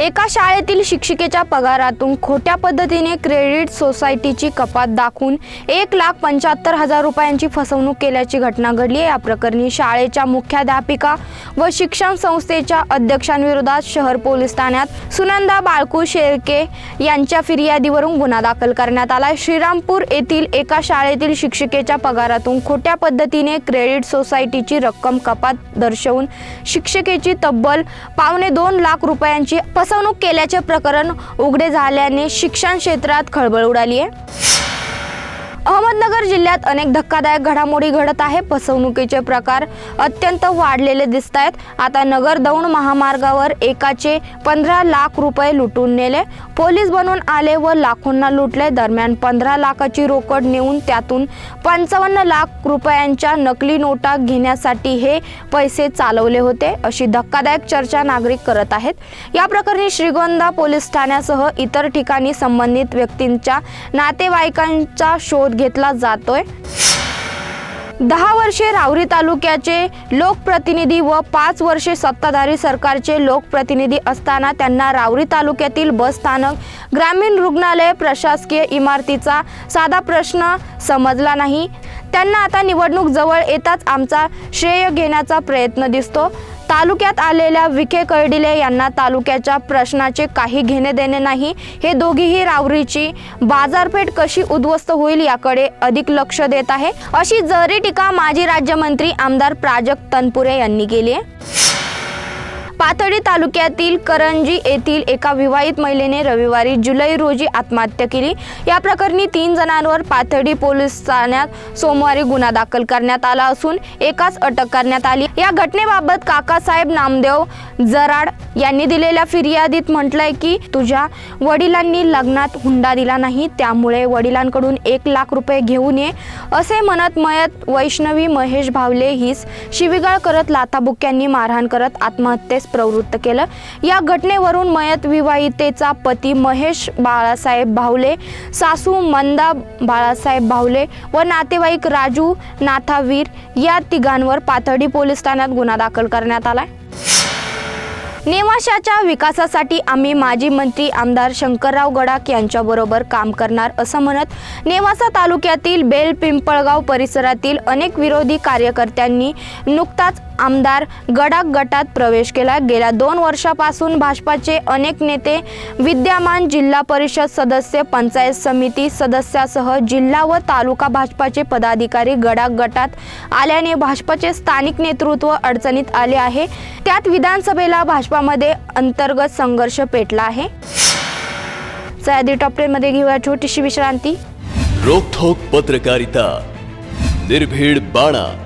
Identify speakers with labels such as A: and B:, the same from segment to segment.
A: एका शाळेतील शिक्षिकेच्या पगारातून खोट्या पद्धतीने क्रेडिट सोसायटीची कपात दाखवून एक लाख पंच्याहत्तर हजार रुपयांची फसवणूक केल्याची घटना घडली आहे. या प्रकरणी शाळेच्या मुख्याध्यापिका व शिक्षण संस्थेच्या अध्यक्षांविरोधात शहर पोलीस ठाण्यात सुनंदा बाळकू शेळके यांच्या फिर्यादीवरून गुन्हा दाखल करण्यात आला श्रीरामपूर येथील एका शाळेतील शिक्षिकेच्या पगारातून खोट्या पद्धतीने क्रेडिट सोसायटीची रक्कम कपात दर्शवून शिक्षिकेची तब्बल पावणे दोन लाख रुपयांची फसवणूक केल्याचे प्रकरण उघडे झाल्याने शिक्षण क्षेत्रात खळबळ उडाली आहे. अहमदनगर जिल्ह्यात अनेक धक्कादायक घडामोडी घडत आहे. फसवणुकीचे प्रकार अत्यंत वाढलेले दिसत आहेत आता नगर दौंड महामार्गावर एकाचे पंधरा लाख रुपये लुटून नेले. पोलीस बनून आले व लाखोंना लुटले. दरम्यान पंधरा लाखाची रोकड नेऊन त्यातून पंचावन्न लाख रुपयांच्या नकली नोटा घेण्यासाठी हे पैसे चालवले होते अशी धक्कादायक चर्चा नागरिक करत आहेत. या प्रकरणी श्रीगोंदा पोलीस ठाण्यासह इतर ठिकाणी संबंधित व्यक्तींच्या नातेवाईकांचा शोध घेतला जातोय. दहा वर्षे रावरी तालुक्याचे लोकप्रतिनिधी व पाच वर्षे सत्ताधारी सरकारचे लोकप्रतिनिधी असताना त्यांना रावरी तालुक्यातील बस स्थानक ग्रामीण रुग्णालय प्रशासकीय इमारतीचा साधा प्रश्न समजला नाही. त्यांना आता निवडणूक जवळ येताच आमचा श्रेय घेण्याचा प्रयत्न दिसतो. तालुक्यात आलेल्या विखे कर्डिले यांना तालुक्याच्या प्रश्नाचे काही घेणे देणे नाही. हे दोघीही रावरीची बाजारपेठ कशी उद्ध्वस्त होईल याकडे अधिक लक्ष देत आहे. अशी जरी टीका माजी राज्यमंत्री आमदार प्राजक्त तनपुरे यांनी केली आहे. पाथडी तालुक्यातील करंजी येथील एका विवाहित महिलेने रविवारी जुलै रोजी आत्महत्या केली. या प्रकरणी तीन जणांवर पाथडी पोलीस ठाण्यात सोमवारी गुन्हा दाखल करण्यात आला असून एकाच अटक करण्यात आली. या घटनेबाबत काकासाहेब नामदेव जराड यांनी दिलेल्या फिर्यादीत म्हटलंय की तुझ्या वडिलांनी लग्नात हुंडा दिला नाही त्यामुळे वडिलांकडून एक लाख रुपये घेऊन ये असे म्हणत मयत वैष्णवी महेश भावले हीच शिवीगाळ करत लाथाबुक्यांनी मारहाण करत आत्महत्येस प्रवृत्त केलं. या घटनेवरून मयत विवाहितेचा पती महेश बाळासाहेब भावले सासू मंदा बाळासाहेब भावले व नातेवाईक राजू नाथावीर या तिघांवर पाथर्डी पोलीस ठाण्यात गुन्हा दाखल करण्यात आलाय. नेवाशाच्या विकासासाठी आम्ही माजी मंत्री आमदार शंकरराव गडाख यांच्याबरोबर काम करणार असं म्हणत नेवासा तालुक्यातील बेल पिंपळगाव परिसरातील अनेक विरोधी कार्यकर्त्यांनी नुकताच आमदार गडाक गटात प्रवेश केला. गेल्या दोन वर्षापासून भाजपाचे अनेक नेते विद्यमान जिल्हा परिषद सदस्य पंचायत समिती सदस्यासह जिल्हा व तालुका भाजपाचे पदाधिकारी गडाक गटात आल्याने भाजपाचे स्थानिक नेतृत्व अडचणीत आले आहे. त्यात विधानसभेला भाजपामध्ये अंतर्गत संघर्ष पेटला आहे. सह्याद्री टॉप घेऊया छोटीशी विश्रांती.
B: रोखोक पत्रकारिता. निर्भीड बाणा.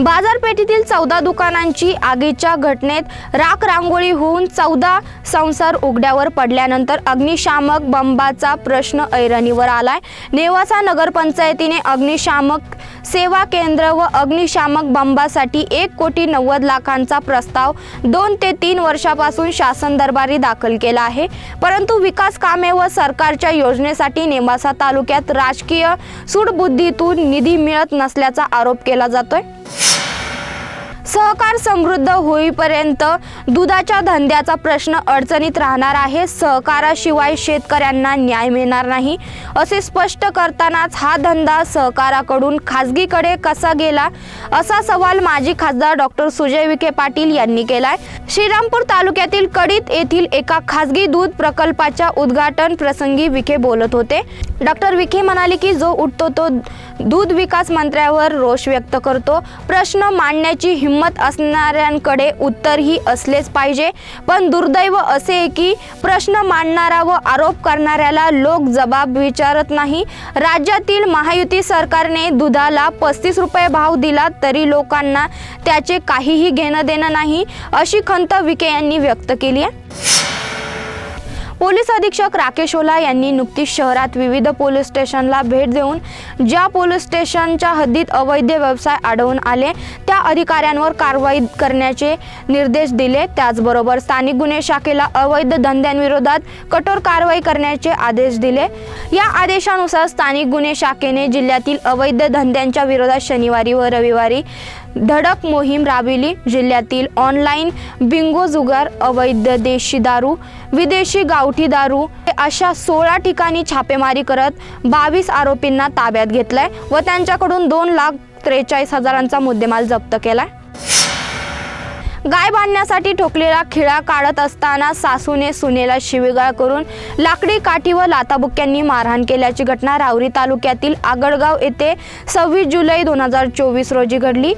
A: बाजारपेठेतील चौदा दुकानांची आगीच्या घटनेत राख रांगोळी होऊन चौदा संसार उघड्यावर पडल्यानंतर अग्निशामक बंबाचा प्रश्न ऐरणीवर आलाय. नेवासा नगरपंचायतीने अग्निशामक सेवा केंद्र व अग्निशामक बंबासाठी एक कोटी नव्वद लाखांचा प्रस्ताव दोन ते तीन वर्षापासून शासन दरबारी दाखल केला आहे. परंतु विकास कामे व सरकारच्या योजनेसाठी नेवासा तालुक्यात राजकीय सूडबुद्धीतून निधी मिळत नसल्याचा आरोप केला जातोय. सहकार समृद्ध होईपर्यंत दुधाच्या धंद्याचा प्रश्न अडचणीत राहणार आहे. सहकाराशिवाय शेतकऱ्यांना न्याय मिळणार नाही. असे स्पष्ट करतानाच हा धंदा सहकाराकडून खाजगीकडे कसा गेला? असा सवाल माजी खासदार डॉक्टर सुजय विखे पाटील यांनी केलाय. श्रीरामपूर तालुक्यातील कडीत येथील एका खासगी दूध प्रकल्पाच्या उद्घाटन प्रसंगी विखे बोलत होते. डॉक्टर विखे म्हणाले की जो उठतो तो दूध विकास मंत्र्यावर रोष व्यक्त करतो. प्रश्न मांडण्याची हिंमत हिंमत असणाऱ्यांकडे उत्तरही असलेच पाहिजे. पण दुर्दैव असे की प्रश्न मांडणारा व आरोप करणाऱ्याला लोक जबाब विचारत नाही. राज्यातील महायुती सरकारने दुधाला पस्तीस रुपये भाव दिला तरी लोकांना त्याचे काहीही घेणं देणं नाही अशी खंत विखे यांनी व्यक्त केली आहे. पोलीस अधीक्षक राकेश ओला यांनी नुकतीच शहरात विविध पोलीस स्टेशनला भेट देऊन ज्या पोलीस स्टेशनच्या हद्दीत अवैध व्यवसाय आढळून आले त्या अधिकाऱ्यांवर कारवाई करण्याचे निर्देश दिले. त्याचबरोबर स्थानिक गुन्हे शाखेला अवैध धंद्यांविरोधात कठोर कारवाई करण्याचे आदेश दिले. या आदेशानुसार स्थानिक गुन्हे शाखेने जिल्ह्यातील अवैध धंद्यांच्या विरोधात शनिवारी व रविवारी धडक मोहीम राबविली. जिल्ह्यातील ऑनलाईन बिंगो जुगार अवैध देशी दारू विदेशी गावठी दारू अशा सोळा ठिकाणी छापेमारी करत बावीस आरोपींना ताब्यात घेतलाय व त्यांच्याकडून दोन लाख त्रेचाळीस हजारांचा मुद्देमाल जप्त केलाय. गाय बांधण्यासाठी ठोकलेला खिळा काढत असताना सासूने सुनेला शिवीगाळ करून लाकडी काठी व लाताबुक्यांनी मारहाण केल्याची घटना रावरी तालुक्यातील आगडगाव येथे सव्वीस जुलै दोन हजार चोवीस रोजी घडली.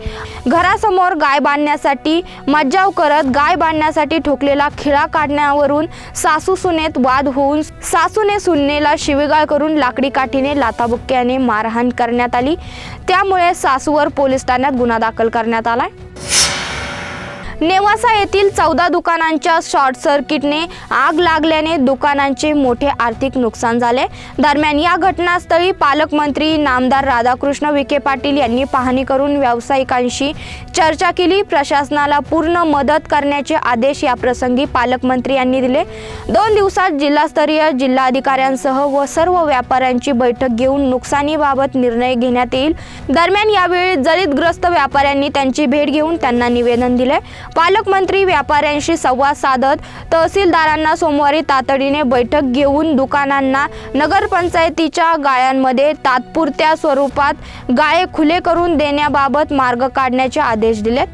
A: घरासमोर गाय बांधण्यासाठी मज्जाव करत गाय बांधण्यासाठी ठोकलेला खिळा काढण्यावरून सासू सुनेत वाद होऊन सासूने सुनेला शिवीगाळ करून लाकडी काठीने लाताबुक्याने मारहाण करण्यात आली. त्यामुळे सासूवर पोलीस ठाण्यात गुन्हा दाखल करण्यात आलाय नेवासा येथील चौदा दुकानांच्या शॉर्ट सर्किटने आग लागल्याने दुकानांचे मोठे आर्थिक नुकसान झाले. दरम्यान या घटनास्थळी पालकमंत्री नामदार राधाकृष्ण विखे पाटील यांनी पाहणी करून व्यावसायिकांशी चर्चा केली. प्रशासनाला पूर्ण मदत करण्याचे आदेश या प्रसंगी पालकमंत्री यांनी दिले. दोन दिवसात जिल्हास्तरीय जिल्हाधिकाऱ्यांसह व सर्व व्यापाऱ्यांची बैठक घेऊन नुकसानीबाबत निर्णय घेण्यात येईल. दरम्यान यावेळी जळीतग्रस्त व्यापाऱ्यांनी त्यांची भेट घेऊन त्यांना निवेदन दिले. पालकमंत्री व्यापाऱ्यांशी संवाद साधत तहसीलदारांना सोमवारी तातडीने बैठक घेऊन दुकानांना नगरपंचायतीच्या गाळ्यांमध्ये तात्पुरत्या स्वरूपात गाळे खुले करून देण्याबाबत मार्ग काढण्याचे आदेश दिलेत.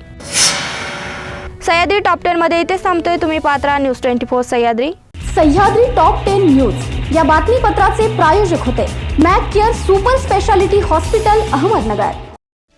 A: सह्याद्री टॉप टेनमध्ये इथेच थांबतोय. तुम्ही Patra news twenty four Sahyadri.
C: Sahyadri top ten news या बातमीपत्राचे प्रायोजक होते. Mac care super speciality hospital Ahmednagar.